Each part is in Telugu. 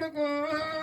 ಕೊಡುಗೋ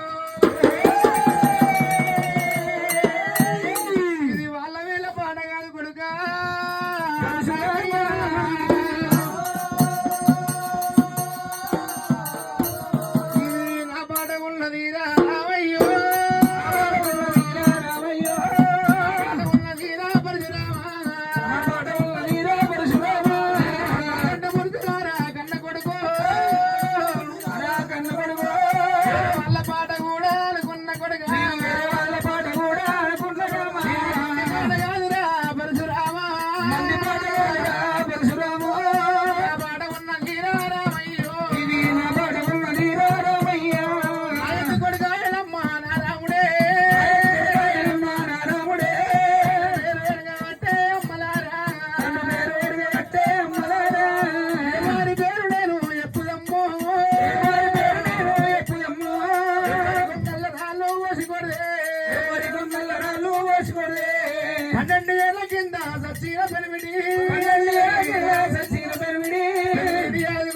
పన్నెండు ఏళ్ళ కింద సచ్చిన పెనిమిడి. పన్నెండు ఏళ్ళ కింద సచ్చిన పెనిమిడి.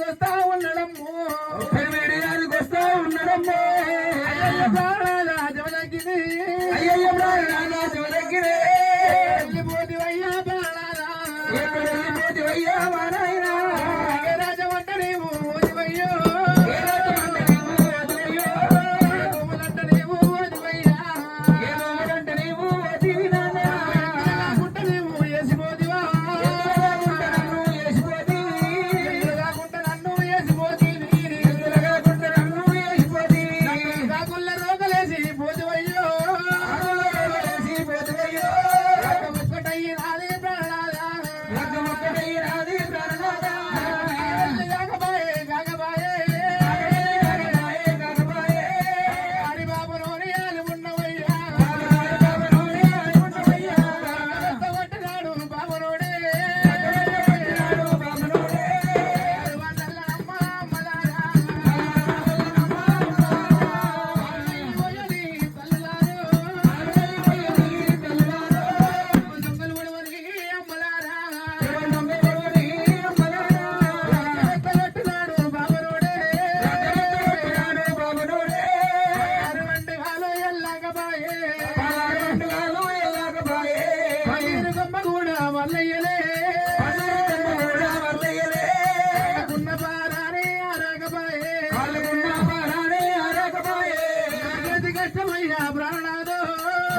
వస్తా ఉండడము పెనిమిడి అది వస్తా ఉండడము అయ్యయ్య ప్రాణాల జవదగ్గిరి అయ్యయ్య ప్రాణాల జవదగ్గిరి వెళ్ళిపోతివయ్యా ప్రాణాల. వెళ్ళిపోతివయ్యా వాడ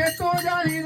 i'm sorry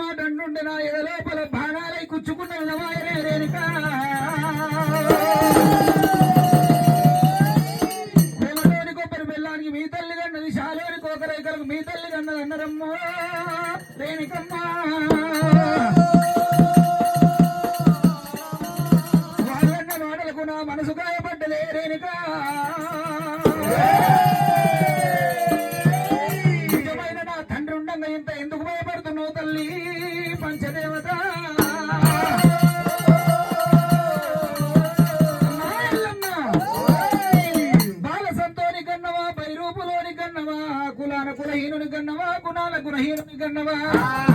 మాట అంటుండే నా ఎడలోపల భాగాలై కూర్చుకున్న నవాయనే రేణికా. ಕಣ್ಣವ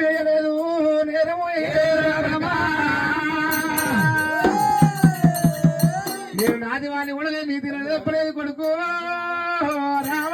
వేయలేదు నేరము నేను నాది వాణి కూడా నీ తినలేదు కొడుకు. రామ